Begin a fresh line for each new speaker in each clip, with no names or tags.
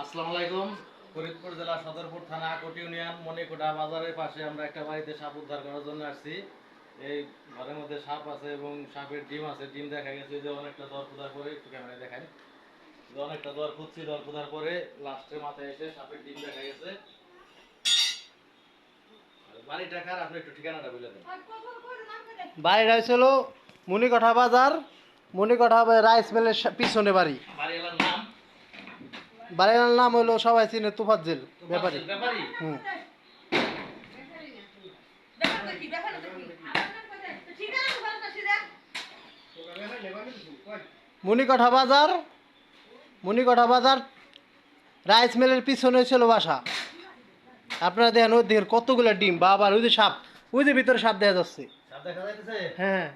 আসসালামু আলাইকুম। ফরিদপুর জেলা সদরপুর থানা কোটি ইউনিয়ন মণিকোটা বাজারের পাশে আমরা একটা বাড়িতে সাপ উদ্ধার করার জন্য আসছি। এই ঘরের মধ্যে সাপ আছে এবং সাপের ডিম আছে। ডিম দেখা গেছে যে অনেকটা দর পরে একটু ক্যামেরায় দেখাই। যে অনেকটা দর খুঁজছি দর খুদার পরে লাস্টের মাথায় এসে সাপের ডিম দেখা গেছে। বাড়িটা কার? আপনি একটু ঠিকানাটা বলে দেন।
বাড়িটা হয়েছিল মুনিকঠা বাজার। মুনিকঠা রাইস মিলের পিছনে বাড়ি।
বাড়ি
বাড়ির নাম হলো সবাই চিনে তুফাজ্জেল ব্যাপারী।
ব্যাপারী?
হুম। মুনিকঠা বাজার মুনিকঠা বাজার রাইস মিলের পিছনে ছিল বাসা। আপনারা দেখেন ওই দেখেন কতগুলো ডিম বাবার ওই যে সাপ ওই যে ভিতরে সাপ দেখা যাচ্ছে। হ্যাঁ।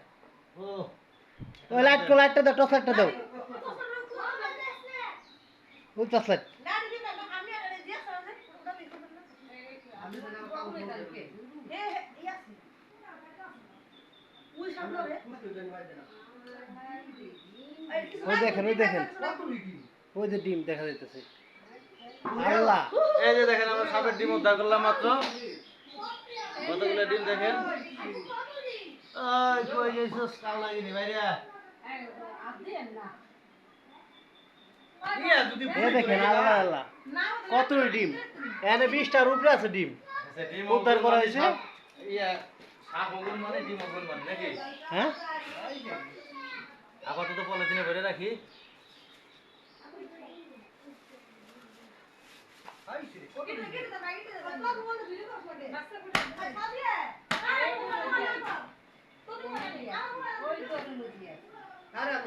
ওই লাইট লাইটটা দাও টর্চ লাইটটা দাও। ওই টর্চ ওই দেখেন ওই দেখেন। ওই যে ডিম দেখা যাইতেছে। আল্লাহ।
এই যে দেখেন আমরা সাপের ডিম উদ্ধার করলাম মাত্র। কতগুলো ডিম দেখেন? ওই কই গেছিস কাল লাগিনি যদি
এ দেখেন আল্লাহ আল্লাহ কত ডিম? এনে বিশটার উপরে আছে ডিম।
আচ্ছা, ডিম
উদ্ধার করা হয়েছে?
ইয়া মানে মানে নাকি?
হ্যাঁ?
আপাতত পলিথিনে ভরে রাখি
আরে আপনার দিকে নয় মাত্র আছে বিশাল বড় সাপ
এদিকে এদিকে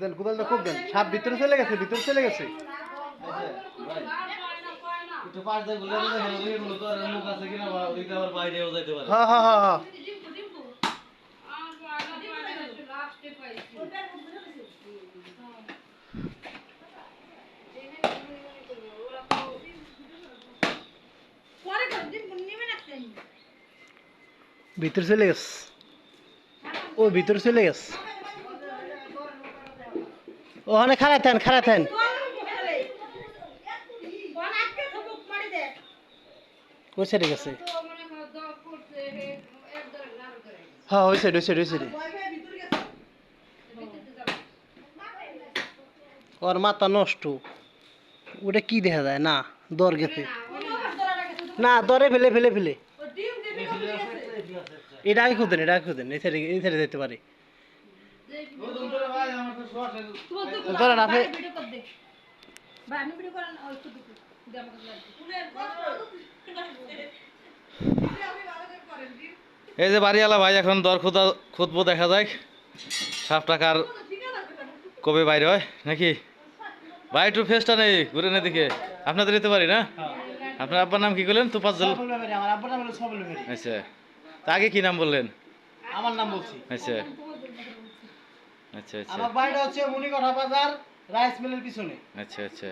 দেন কোদালটা খুব দেন। সাপ ভিতরে চলে গেছে ভিতরে চলে গেছে। হ্যাঁ হ্যাঁ হ্যাঁ ভিতরে চলে গেছে? ও, ভিতরে চলে গেছে? ওখানে খারাপ থাকেন খারাপ থাকেন ওই সাইডে গেছে। হ্যাঁ ওই সাইড ওই সাইড ওই সাইডে ওর মাথা নষ্ট। ওটা কি দেখা যায়? না দর গেছে। না দরে ফেলে ফেলে ফেলে। এটা আগে খুঁজেন এটা আগে খুঁজেন এই সাইডে এই সাইডে যেতে পারে। ধরেন আপনি
এই যে বাড়িওয়ালা ভাই এখন দর খুদা খুঁজবো দেখা যায় সাপ টাকার কবে বাইরে হয় নাকি? ভাই একটু ফেসটা নেই ঘুরে না দিকে। আপনাদের দিতে পারি না? আপনার আব্বার নাম কি করলেন?
মেরি
আচ্ছা। তা আগে কি নাম বললেন?
আমার নাম বলছি।
আচ্ছা। আচ্ছা আচ্ছা।
আমার বাড়িটা হচ্ছে মুনিকঠা বাজার রাইস মিলের পিছনে।
আচ্ছা আচ্ছা।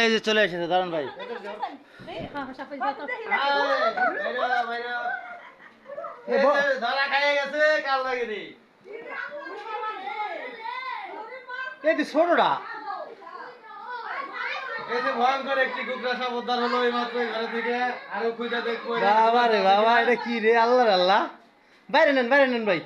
এই
যে চলে এসেছে দারুণ ভাই। ধরা খাইয়ে গেছে কাল লাগেনি।
এই যে ছোটটা
ভয়ঙ্কর একটি কুকরা সাপ উদ্ধার হলো এই মাত্র ঘরে থেকে। আরও খুঁজে দেখব।
বাবা রে বাবা এটা কি রে? আল্লাহ রে আল্লাহ। বাইরে নেন বাইরে নেন ভাই।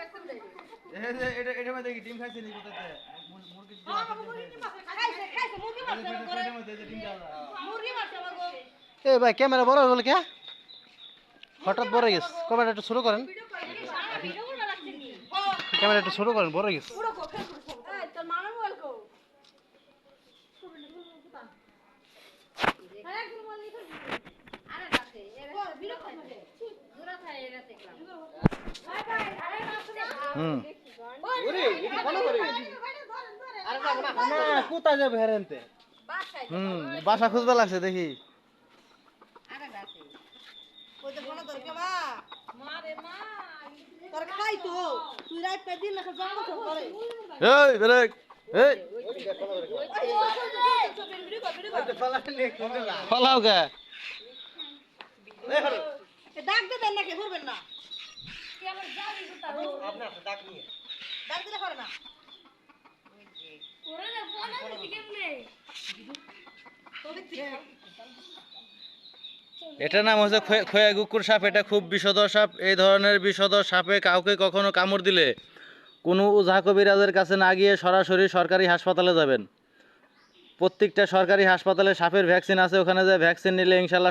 এটা এটা মধ্যে কি ডিম খাইছে নি কোথাতে? মুরগি
খাইছে খাইছে মুরগি মারছে আমার
মধ্যে ডিম দেওয়া
মুরগি মারছে আমার ঘরে
এ ভাই ক্যামেরা বড় হয়ে গেল কে? হঠাৎ বড় হয়ে গেছে। ক্যামেরা একটু ছোট করেন।
ভিডিও করে রাখছে কি?
ক্যামেরা একটু ছোট করেন বড় হয়ে গেছে।
আরে এরা করে দূরা থাকে এরা দেখলাম।
হুম। কোথায় যাবে হেরেনতে। বাসা খুঁজবে লাগছে দেখি।
আরে গাছে ওই তো ফলো করে কেবা মারে মা তোর খাই তো। তুই রাত পে দিন না জঙ্গল তো করে।
এই ব্রেক এই। ফলাও কে?
ডাক দে দেন নাকি ঘুরবেন না। ডাক দিলে করে না।
এটার নাম হচ্ছে খয়ে- খোয়া কুকুর সাপ এটা খুব বিষধর সাপ। এই ধরনের বিষধর সাপে কাউকে কখনো কামড় দিলে কোনো ওঝা কবিরাজের কাছে না গিয়ে সরাসরি সরকারি হাসপাতালে যাবেন। প্রত্যেকটা সরকারি হাসপাতালে সাপের ভ্যাকসিন আছে ওখানে যে ভ্যাকসিন নিলে ইনশাল্লাহ